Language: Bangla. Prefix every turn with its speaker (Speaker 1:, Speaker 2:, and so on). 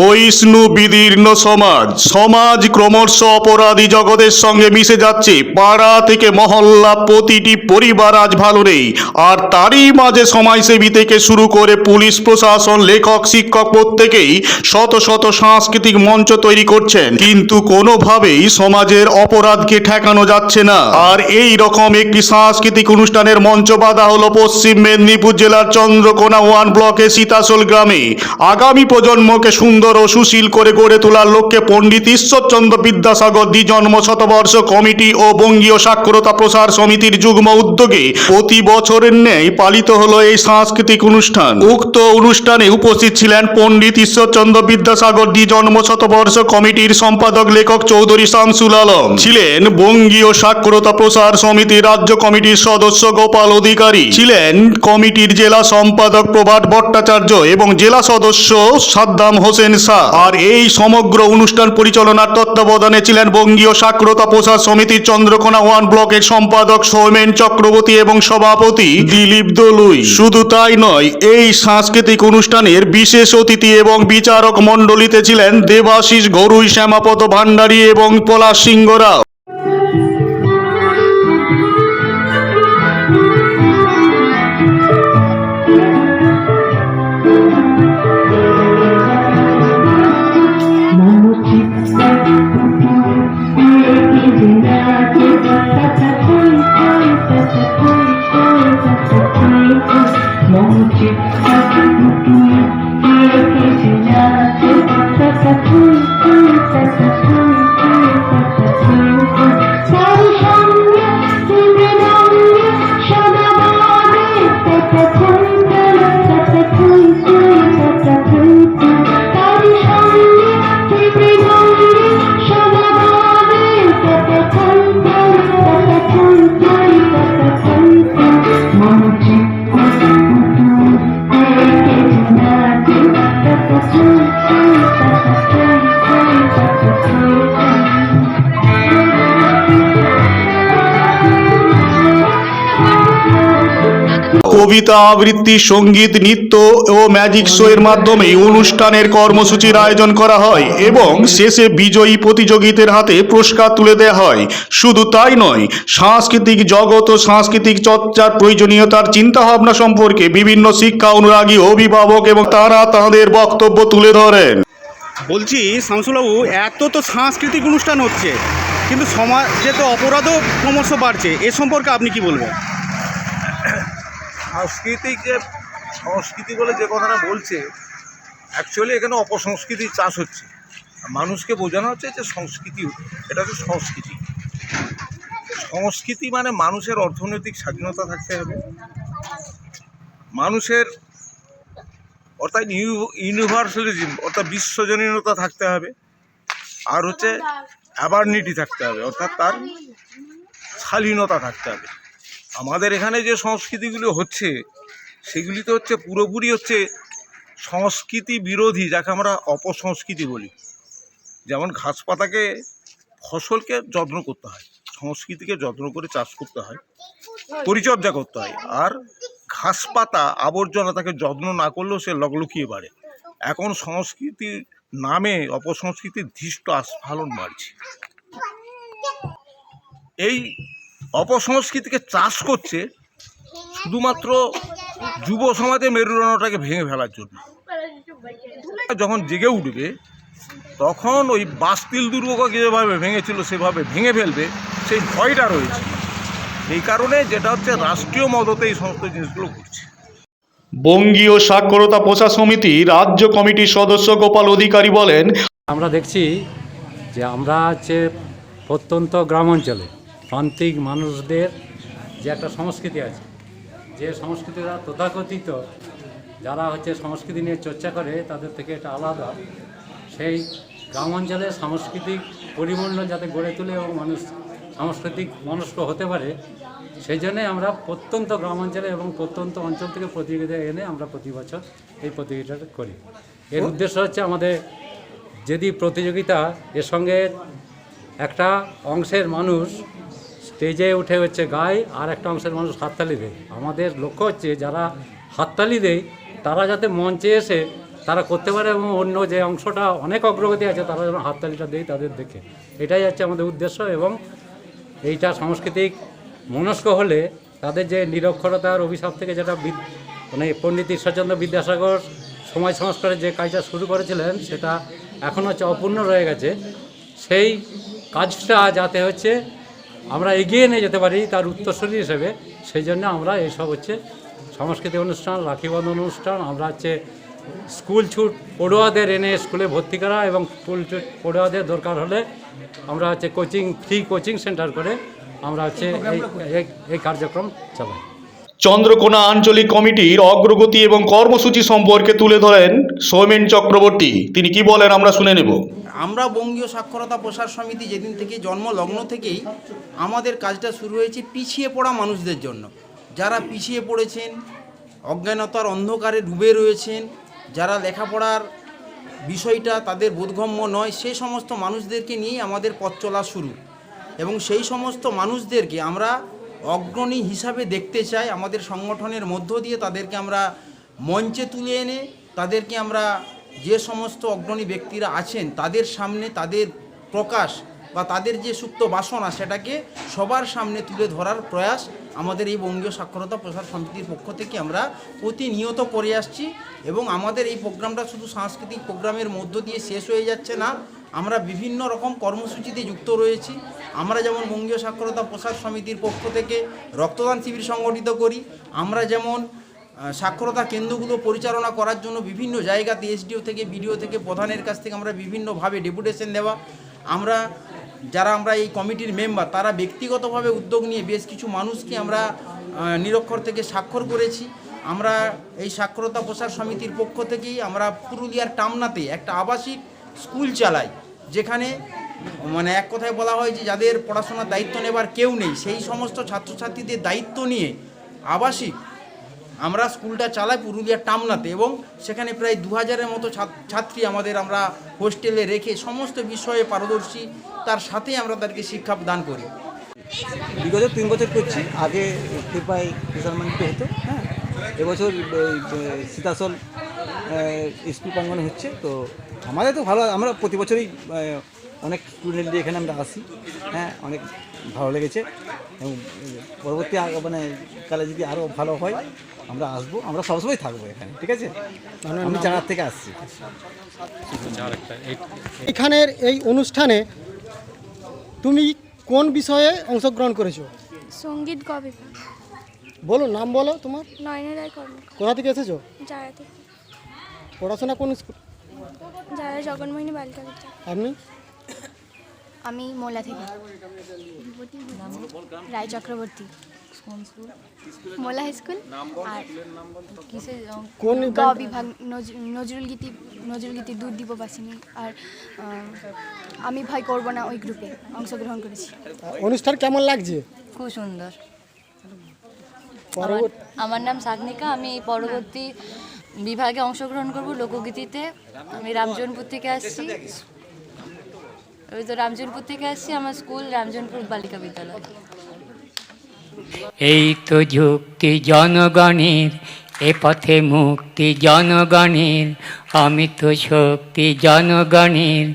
Speaker 1: ক্ষয়িষ্ণু বিদীর্ণ সমাজ সমাজ ক্রমশ অপরাধী জগতের সঙ্গে মিশে যাচ্ছে। পাড়া থেকে মহল্লা, প্রতিটি পরিবার আজ ভালো নেই। আর তারই মাঝে সমাজসেবী থেকে শুরু করে পুলিশ প্রশাসন, লেখক, শিক্ষক প্রত্যেকেই শত শত সাংস্কৃতিক মঞ্চ তৈরি করছেন। কিন্তু কোনোভাবেই সমাজের অপরাধকে ঠেকানো যাচ্ছে না। আর এই রকম একটি সাংস্কৃতিক অনুষ্ঠানের মঞ্চ বাঁধা হলো পশ্চিম মেদিনীপুর জেলার চন্দ্রকোনা ওয়ান ব্লকের সীতাশোল গ্রামে। আগামী প্রজন্মকে সুন্দর ও সুশীল করে গড়ে তোলার লক্ষ্যে পণ্ডিত ঈশ্বরচন্দ্র বিদ্যাসাগর দ্বিজন্ম শতবর্ষ কমিটি ও বঙ্গীয় সাক্ষরতা প্রসার সমিতির যুগ্ম উদ্যোগে প্রতি বছরের ন্যায় পালিত হলো এই সাংস্কৃতিক অনুষ্ঠান। উক্ত অনুষ্ঠানে উপস্থিত ছিলেন পণ্ডিত ঈশ্বরচন্দ্র বিদ্যাসাগর দ্বিজন্ম শতবর্ষ কমিটির সম্পাদক লেখক চৌধুরী শামসুল আলম, ছিলেন বঙ্গীয় সাক্ষরতা প্রসার সমিতির রাজ্য কমিটির সদস্য গোপাল অধিকারী, ছিলেন কমিটির জেলা সম্পাদক প্রভাত ভট্টাচার্য এবং জেলা সদস্য সাদ্দাম হোসেন শাহ আর এই সমগ্র অনুষ্ঠান পরিচালনার তত্ত্বাবধানে ছিলেন বঙ্গীয় সাক্ষরতা প্রসার সমিতির চন্দ্রকোনা ওয়ান ব্লকের সম্পাদক সৌমেন চক্রবর্তী এবং সভাপতি দিলীপ দলুই। শুধু তাই নয়, এই সাংস্কৃতিক অনুষ্ঠানের বিশেষ অতিথি এবং বিচারক মণ্ডলীতে ছিলেন দেবাশিস গরুই, শ্যামাপদ ভান্ডারী এবং পলাশ সিংহ রাও। কবিতা আবৃত্তি সংগীত, নৃত্য ও ম্যাজিক শো এর মাধ্যমে অনুষ্ঠানের কর্মসূচির আয়োজন করা হয় এবং শেষে বিজয়ী প্রতিযোগীদের হাতে পুরস্কার তুলে দেওয়া হয়। শুধু তাই নয়, সাংস্কৃতিক জগৎ ও সাংস্কৃতিক চর্চার প্রয়োজনীয়তার চিন্তাভাবনা সম্পর্কে বিভিন্ন শিক্ষা অনুরাগী অভিভাবক এবং তারা তাদের বক্তব্য তুলে ধরেন।
Speaker 2: বলছি, শামসুলবাবু, এত তো সাংস্কৃতিক অনুষ্ঠান হচ্ছে, কিন্তু সমাজে তো অপরাধও ক্রমশ বাড়ছে, এ সম্পর্কে আপনি কি বলবেন?
Speaker 3: সাংস্কৃতিক যে সংস্কৃতি বলে যে কথাটা বলছে অ্যাকচুয়ালি এখানে অপসংস্কৃতির চাষ হচ্ছে। মানুষকে বোঝানো হচ্ছে যে সংস্কৃতি, এটা হচ্ছে সংস্কৃতি। সংস্কৃতি মানে মানুষের অর্থনৈতিক স্বাধীনতা থাকতে হবে। মানুষের, অর্থাৎ ইউনিভার্সালিজম অর্থাৎ বিশ্বজনীনতা থাকতে হবে। আর হচ্ছে অ্যাবার্নিটি থাকতে হবে, অর্থাৎ তার শালীনতা থাকতে হবে। আমাদের এখানে যে সংস্কৃতিগুলো হচ্ছে সেগুলি তো হচ্ছে পুরোপুরি হচ্ছে সংস্কৃতি বিরোধী, যাকে আমরা অপসংস্কৃতি বলি। যেমন ঘাস পাতাকে, ফসলকে যত্ন করতে হয়, সংস্কৃতিকে যত্ন করে চাষ করতে হয়, পরিচর্যা করতে হয়, আর ঘাস পাতা, আবর্জনা তাকে যত্ন না করলেও সে লকলুকিয়ে বাড়ে। এখন সংস্কৃতির নামে অপসংস্কৃতির ধৃষ্ট আস্ফালন বাড়ছে। এই অপসংস্কৃতিকে চাষ করছে শুধুমাত্র যুব সমাজে মেরুদণ্ডটাকে ভেঙে ফেলার জন্য। যখন জেগে উঠবে তখন ওই বাস্তিল দুর্গকে যেভাবে ভেঙেছিল সেভাবে ভেঙে ফেলবে সেই ভয়টা রয়েছে। এই কারণে যেটা হচ্ছে রাষ্ট্রীয় মদতে এই সমস্ত জিনিসগুলো ঘটছে।
Speaker 1: বঙ্গীয় সাক্ষরতা প্রসার সমিতি রাজ্য কমিটির সদস্য গোপাল অধিকারী বলেন
Speaker 4: আমরা দেখছি যে আমরা হচ্ছে প্রত্যন্ত গ্রাম অঞ্চলে প্রান্তিক মানুষদের যে একটা সংস্কৃতি আছে, যে সংস্কৃতিটা তথাকথিত, যারা হচ্ছে সংস্কৃতি নিয়ে চর্চা করে, তাদের থেকে এটা আলাদা। সেই গ্রাম অঞ্চলে সাংস্কৃতিক পরিমণ্ডল যাতে গড়ে তোলে এবং মানুষ সাংস্কৃতিক মনস্ক হতে পারে সেই জন্যে আমরা প্রত্যন্ত গ্রাম অঞ্চলে এবং প্রত্যন্ত অঞ্চল থেকে প্রতিযোগিতা এনে আমরা প্রতি বছর এই প্রতিযোগিতাটা করি। এর উদ্দেশ্য হচ্ছে আমাদের যদি প্রতিযোগিতা এর সঙ্গে একটা অংশের মানুষ স্টেজে উঠে হচ্ছে গায় আর একটা অংশের মানুষ হাততালি দেয়। আমাদের লক্ষ্য হচ্ছে যারা হাততালি দেয়, তারা যাতে মঞ্চে এসে তারা করতে পারে এবং অন্য যে অংশটা অনেক অগ্রগতি আছে, তারা যেন হাততালিটা দেয় তাদের দেখে। এটাই হচ্ছে আমাদের উদ্দেশ্য এবং এইটা সাংস্কৃতিক মনস্ক হলে তাদের যে নিরক্ষরতার অভিশাপ থেকে যেটা মানে পণ্ডিত ঈশ্বরচন্দ্র বিদ্যাসাগর সমাজ সংস্কারের যে কাজটা শুরু করেছিলেন, সেটা এখন হচ্ছে অপূর্ণ রয়ে গেছে। সেই কাজটা যাতে হচ্ছে আমরা এগিয়ে নিয়ে যেতে পারি তার উত্তরসূরি হিসেবে। সেই জন্য আমরা এইসব হচ্ছে সাংস্কৃতিক অনুষ্ঠান রাখি বন্ধন অনুষ্ঠান, আমরা হচ্ছে স্কুল ছুট পড়ুয়াদের এনে স্কুলে ভর্তি করা এবং স্কুল ছুট পড়ুয়াদের দরকার হলে আমরা হচ্ছে কোচিং ফ্রি কোচিং সেন্টার করে আমরা হচ্ছে এই কার্যক্রম চালাই।
Speaker 1: চন্দ্রকোনা আঞ্চলিক কমিটির অগ্রগতি এবং কর্মসূচি সম্পর্কে তুলে ধরেন সৌমেন চক্রবর্তী। তিনি কি বলেন আমরা শুনে নেব।
Speaker 5: আমরা বঙ্গীয় সাক্ষরতা প্রসার সমিতি যেদিন থেকে জন্ম, লগ্ন থেকেই আমাদের কাজটা শুরু হয়েছে পিছিয়ে পড়া মানুষদের জন্য। যারা পিছিয়ে পড়েছেন, অজ্ঞানতার অন্ধকারে ডুবে রয়েছেন, যারা লেখাপড়ার বিষয়টা তাদের বোধগম্য নয় সেই সমস্ত মানুষদেরকে নিয়েই আমাদের পথ চলা শুরু। এবং সেই সমস্ত মানুষদেরকে আমরা অগ্রণী হিসাবে দেখতে চাই। আমাদের সংগঠনের মধ্য দিয়ে তাদেরকে আমরা মঞ্চে তুলে এনে, তাদেরকে আমরা যে সমস্ত অগ্রণী ব্যক্তিরা আছেন, তাদের সামনে তাদের প্রকাশ বা তাদের যে সুপ্ত বাসনা সেটাকে সবার সামনে তুলে ধরার প্রয়াস আমাদের এই বঙ্গীয় সাক্ষরতা প্রসার সমিতির পক্ষ থেকে আমরা প্রতিনিয়ত করে আসছি এবং আমাদের এই প্রোগ্রামটা শুধু সাংস্কৃতিক প্রোগ্রামের মধ্য দিয়ে শেষ হয়ে যাচ্ছে না, আমরা বিভিন্ন রকম কর্মসূচিতে যুক্ত রয়েছি। আমরা যেমন বঙ্গীয় সাক্ষরতা প্রসার সমিতির পক্ষ থেকে রক্তদান শিবির সংগঠিত করি, আমরা যেমন সাক্ষরতা কেন্দ্রগুলো পরিচালনা করার জন্য বিভিন্ন জায়গাতে এসডিও থেকে, বিডিও থেকে, প্রধানের কাছ থেকে আমরা বিভিন্নভাবে ডেপুটেশন দেওয়া। আমরা, যারা আমরা এই কমিটির মেম্বার, তারা ব্যক্তিগতভাবে উদ্যোগ নিয়ে বেশ কিছু মানুষকে আমরা নিরক্ষর থেকে স্বাক্ষর করেছি। আমরা এই সাক্ষরতা প্রসার সমিতির পক্ষ থেকেই আমরা পুরুলিয়ার টামনাতে একটা আবাসিক স্কুল চালাই, যেখানে মানে এক কথায় বলা হয় যে যাদের পড়াশোনার দায়িত্ব নেবার কেউ নেই, সেই সমস্ত ছাত্রছাত্রীদের দায়িত্ব নিয়ে আবাসিক আমরা স্কুলটা চালাই পুরুলিয়ার টামনাতে এবং সেখানে প্রায় দু হাজারের মতো ছাত- ছাত্রী আমাদের আমরা হোস্টেলে রেখে সমস্ত বিষয়ে পারদর্শী, তার সাথে আমরা তাদেরকে শিক্ষা দান করি।
Speaker 6: বিগত তিন বছর করছি, আগে কৃপায় হতো হ্যাঁ? এবছর সীতাসল স্কুল প্রাঙ্গনে হচ্ছে তো আমাদের তো ভালো আমরা প্রতি বছরই অনেক স্টুডেন্ট দিয়ে এখানে আমরা আসি। হ্যাঁ অনেক ভালো লেগেছে। এবং পরবর্তী মানে কালে যদি আরও ভালো হয় আমরা আসব আমরা সবসময় থাকব এখানে ঠিক আছে? আমি চাঁড়ার থেকে আসছি।
Speaker 7: এখানের এই অনুষ্ঠানে তুমি কোন বিষয়ে অংশগ্রহণ করেছ?
Speaker 8: সংগীত গবে
Speaker 7: বলো নাম বলো তোমার।
Speaker 8: নয়না রায়
Speaker 7: কোথা থেকে এসেছ?
Speaker 8: যারা থেকে।
Speaker 7: পড়াশোনা কোন স্কুল?
Speaker 8: যারা জগন্মোহিনী বালিকা বিদ্যালয়
Speaker 7: আপনি?
Speaker 8: আমি মোলা থেকে। Roy Chakraborty. Mola high school. আর কিসে
Speaker 7: কোন
Speaker 8: বিভাগ নজ- নজরুল গীতি নজরুল গীতি দুধ দিব বাসিনী। আর আমি ভয় করব না ওই গ্রুপে অংশগ্রহণ করেছি।
Speaker 7: অনুষ্ঠান কেমন লাগছে?
Speaker 9: খুব সুন্দর। আমার নাম সাগনিকা আমি পরবর্তী বিভাগে অংশগ্রহণ করব লোকগীতিতে। আমি রামজনপুর থেকে আসছি। ওই তো রামজনপুর থেকে আসছি, আমার স্কুল রামজনপুর বালিকা বিদ্যালয়।
Speaker 10: এই তো যুক্তি জনগণের, এ পথে মুক্তি জনগণের অমিত শক্তি জনগণের।